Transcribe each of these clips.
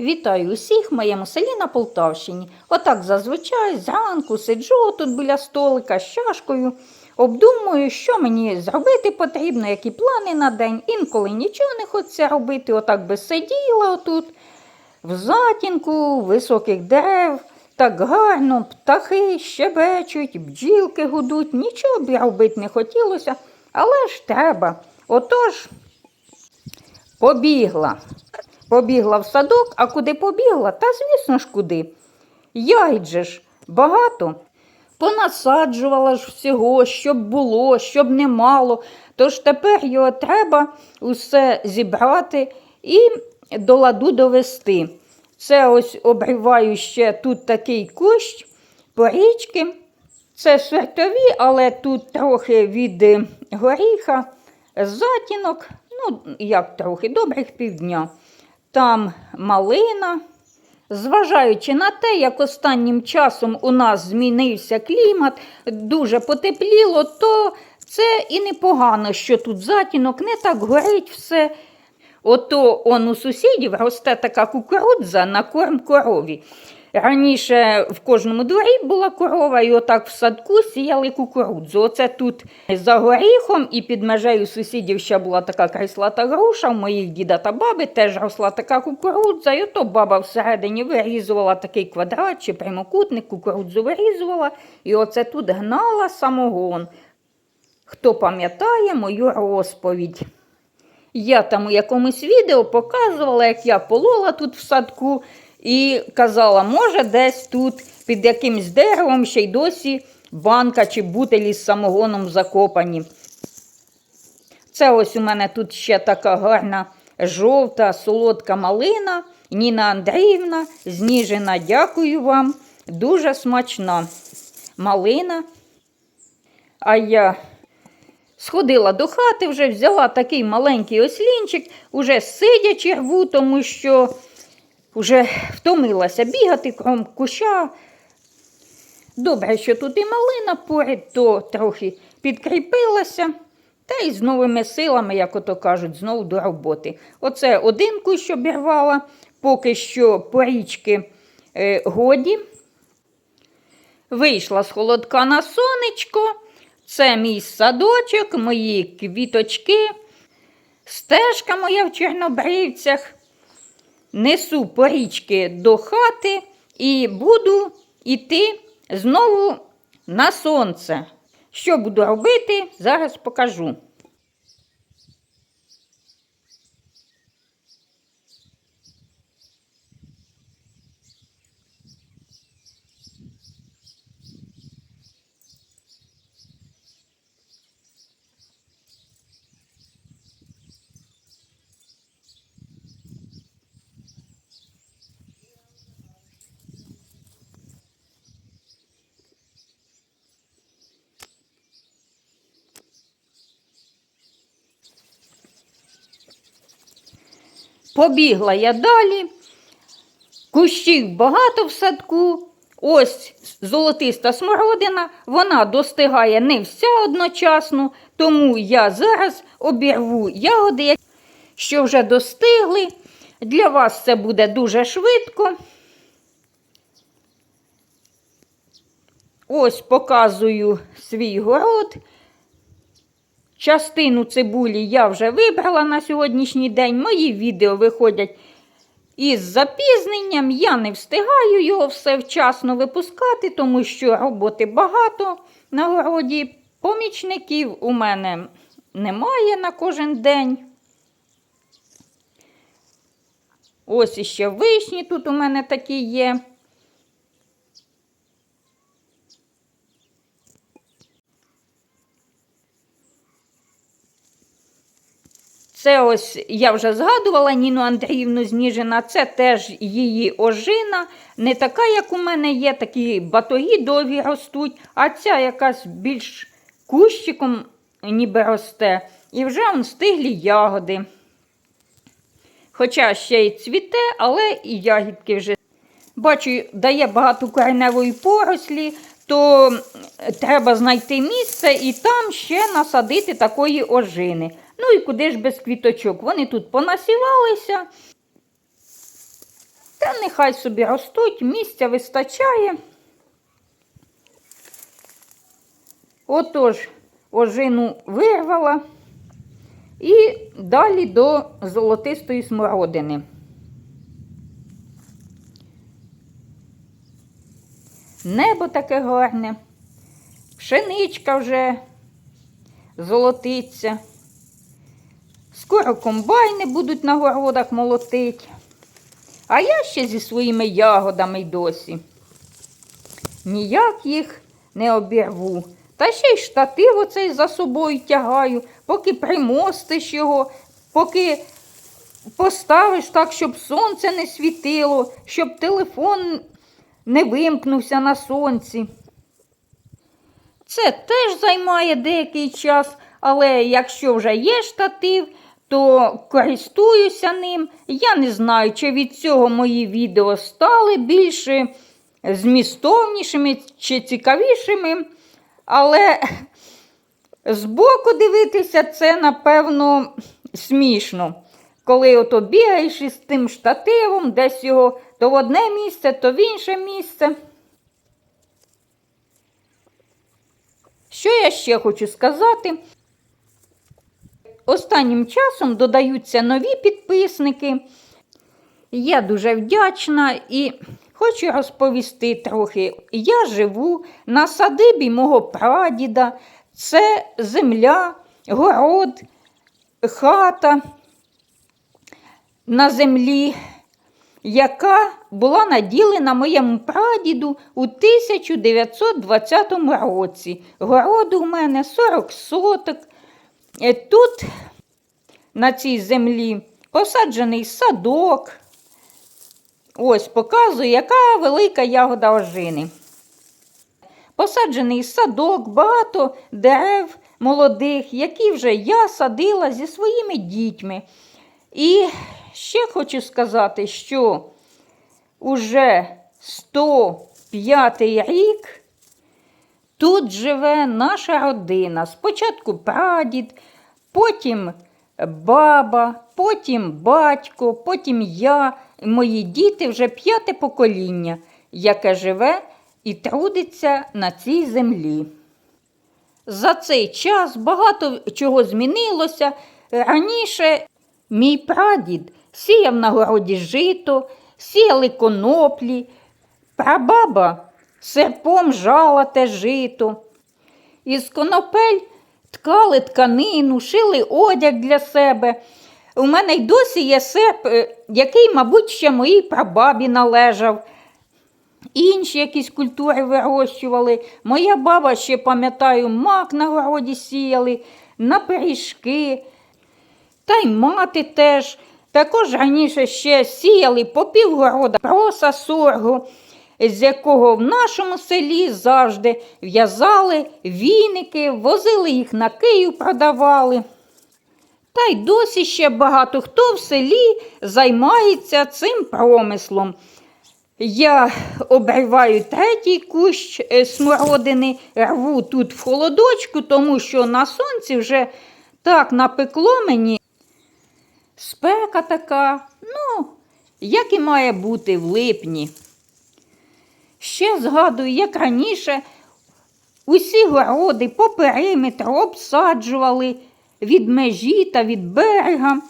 Вітаю усіх в моєму селі на Полтавщині. Отак зазвичай зранку сиджу тут біля столика з чашкою, обдумую, що мені зробити потрібно, які плани на день. Інколи нічого не хочеться робити, отак би сиділа отут в затінку високих дерев. Так гарно, птахи щебечуть, бджілки гудуть, нічого б робити не хотілося, але ж треба. Отож, побігла. Побігла в садок, а куди побігла, та звісно ж куди. Же ж багато. Понасаджувала ж всього, щоб було, щоб не мало. Тож тепер його треба усе зібрати і до ладу довести. Це ось обриваю ще тут такий кущ, порічки. Це сортові, але тут трохи від е, горіха, затінок, ну, як трохи, добрих півдня. Там малина. Зважаючи на те, як останнім часом у нас змінився клімат, дуже потепліло, то це і непогано, що тут затінок, не так горить все. Ото он у сусідів росте така кукурудза на корм корові. Раніше в кожному дворі була корова, і отак в садку сіяли кукурудзу. Оце тут за горіхом і під межею сусідів ще була така крислата груша, в моїх діда та баби теж росла така кукурудза, і ото баба всередині вирізувала такий квадрат чи прямокутник, кукурудзу вирізувала, і оце тут гнала самогон. Хто пам'ятає мою розповідь? Я там у якомусь відео показувала, як я полола тут в садку, і казала, може, десь тут під якимсь деревом ще й досі банка чи бутилі з самогоном закопані. Це ось у мене тут ще така гарна жовта солодка малина. Ніна Андріївна, зніжена, дякую вам. Дуже смачна малина. А я Сходила до хати, вже взяла такий маленький ослінчик, уже сидячи рву, тому що вже втомилася бігати кром куща. Добре, що тут і малина поряд, то трохи підкріпилася. Та й з новими силами, як ото кажуть, знову до роботи. Оце один кущ обірвала, поки що порічки е, годі. Вийшла з холодка на сонечко. Це мій садочок, мої квіточки, стежка моя в чорнобривцях. Несу порічки до хати і буду йти знову на сонце. Що буду робити, зараз покажу. Побігла я далі. Кущів багато в садку. Ось золотиста смородина, вона достигає не вся одночасно, тому я зараз обірву ягоди, що вже достигли. Для вас це буде дуже швидко. Ось показую свій город. Частину цибулі я вже вибрала на сьогоднішній день. Мої відео виходять із запізненням. Я не встигаю його все вчасно випускати, тому що роботи багато на городі. Помічників у мене немає на кожен день. Ось іще вишні тут у мене такі є. Це ось я вже згадувала Ніну Андріївну Зніжина, це теж її ожина. Не така, як у мене є, такі батоги довгі ростуть, а ця якась більш кущиком ніби росте. І вже он стиглі ягоди. Хоча ще й цвіте, але і ягідки вже. Бачу, дає багато кореневої порослі, то треба знайти місце і там ще насадити такої ожини. Ну і куди ж без квіточок? Вони тут понасівалися. Та нехай собі ростуть, місця вистачає. Отож, ожину вирвала і далі до золотистої смородини. Небо таке гарне, пшеничка вже золотиться. Скоро комбайни будуть на городах молотить. А я ще зі своїми ягодами й досі. Ніяк їх не обірву. Та ще й штатив оцей за собою тягаю, поки примостиш його, поки поставиш так, щоб сонце не світило, щоб телефон не вимкнувся на сонці. Це теж займає деякий час, але якщо вже є штатив, то користуюся ним. Я не знаю, чи від цього мої відео стали більше змістовнішими чи цікавішими, але збоку дивитися це, напевно, смішно. Коли ото бігаєш із тим штативом, десь його то в одне місце, то в інше місце. Що я ще хочу сказати? Останнім часом додаються нові підписники. Я дуже вдячна і хочу розповісти трохи. Я живу на садибі мого прадіда. Це земля, город, хата на землі, яка була наділена моєму прадіду у 1920 році. Городу у мене 40 соток. Е, Тут на цій землі посаджений садок. Ось показую, яка велика ягода ожини. Посаджений садок, багато дерев молодих, які вже я садила зі своїми дітьми. І ще хочу сказати, що уже 105 рік тут живе наша родина. Спочатку прадід, потім баба, потім батько, потім я, мої діти вже п'яте покоління, яке живе і трудиться на цій землі. За цей час багато чого змінилося. Раніше мій прадід сіяв на городі жито, сіяли коноплі, прабаба серпом жала те жито. Із конопель ткали тканину, шили одяг для себе. У мене й досі є серп, е, який, мабуть, ще моїй прабабі належав. Інші якісь культури вирощували. Моя баба ще, пам'ятаю, мак на городі сіяли, на пиріжки. Та й мати теж. Також раніше ще сіяли по півгорода проса соргу, з якого в нашому селі завжди в'язали віники, возили їх на Київ, продавали. Та й досі ще багато хто в селі займається цим промислом. Я обриваю третій кущ е, смородини, рву тут в холодочку, тому що на сонці вже так напекло мені. Спека така, ну, як і має бути в липні. Ще згадую, як раніше усі городи по периметру обсаджували від межі та від берега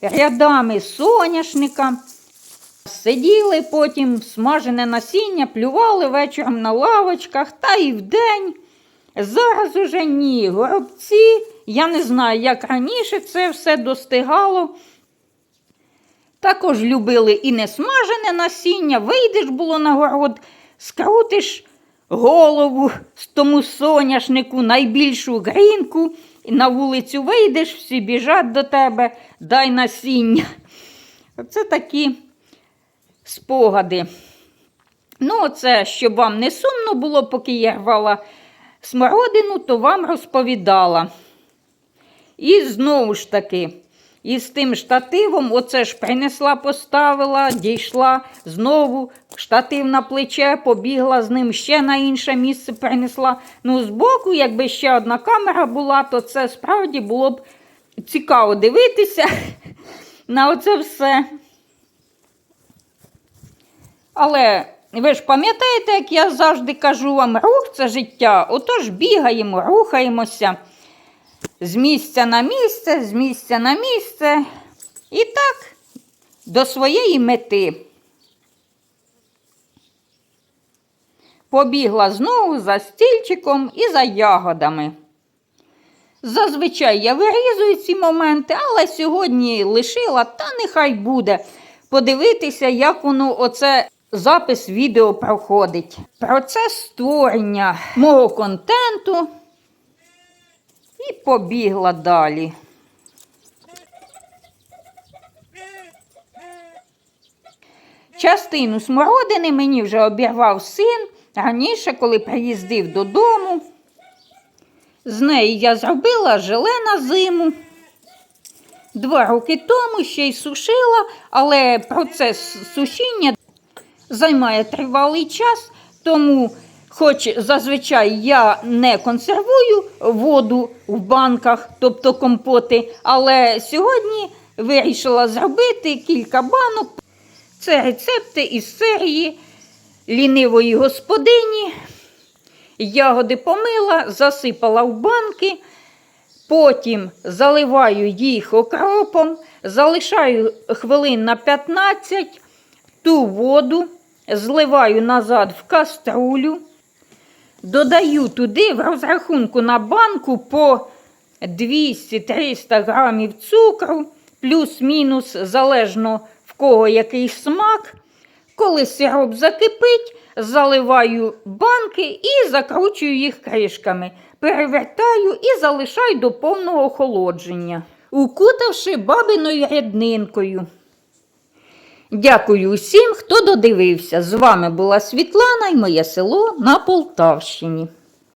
рядами соняшника. Сиділи потім, смажене насіння, плювали вечором на лавочках та і вдень. Зараз уже ні. Горобці, я не знаю, як раніше це все достигало. Також любили і несмажене насіння, вийдеш було на город, скрутиш голову з тому соняшнику, найбільшу грінку, і на вулицю вийдеш, всі біжать до тебе, дай насіння. Це такі спогади. Ну, це, щоб вам не сумно було, поки я рвала смородину, то вам розповідала. І знову ж таки, із тим штативом, оце ж принесла, поставила, дійшла знову штатив на плече, побігла з ним ще на інше місце принесла. Ну, збоку, якби ще одна камера була, то це справді було б цікаво дивитися на оце все. Але ви ж пам'ятаєте, як я завжди кажу вам, рух це життя. Отож бігаємо, рухаємося з місця на місце, з місця на місце. І так до своєї мети. Побігла знову за стільчиком і за ягодами. Зазвичай я вирізую ці моменти, але сьогодні лишила, та нехай буде подивитися, як воно оце запис відео проходить. Процес створення мого контенту і побігла далі. Частину смородини мені вже обірвав син раніше, коли приїздив додому. З неї я зробила желе на зиму. Два роки тому ще й сушила, але процес сушіння займає тривалий час, тому, хоч зазвичай я не консервую воду в банках, тобто компоти, але сьогодні вирішила зробити кілька банок. Це рецепти із серії лінивої господині. Ягоди помила, засипала в банки, потім заливаю їх окропом, залишаю хвилин на 15, ту воду, зливаю назад в каструлю, додаю туди в розрахунку на банку по 200-300 грамів цукру, плюс-мінус, залежно в кого який смак. Коли сироп закипить, заливаю банки і закручую їх кришками, перевертаю і залишаю до повного охолодження, укутавши бабиною ріднинкою. Дякую усім, хто додивився. З вами була Світлана і моє село на Полтавщині.